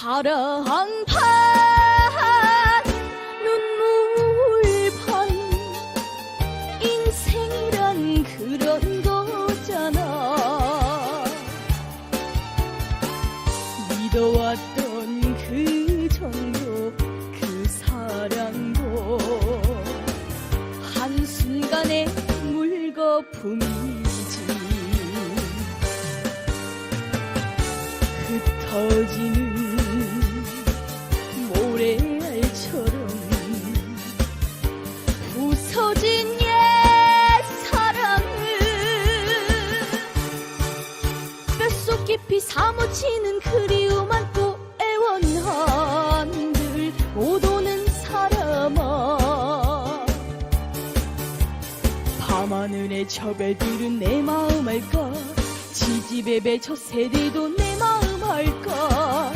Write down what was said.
사랑판 눈물판 인생이란 그런 거잖아. 믿어왔던 그 정도 그 사랑도 한순간의 물거품이지. 흩어지는 깊이 사무치는 그리움 안고 애원한들. 못 오는 사람아. 밤하늘의 저 별들은 내 마음 알까? 지지배배 저 새들도 내 마음 알까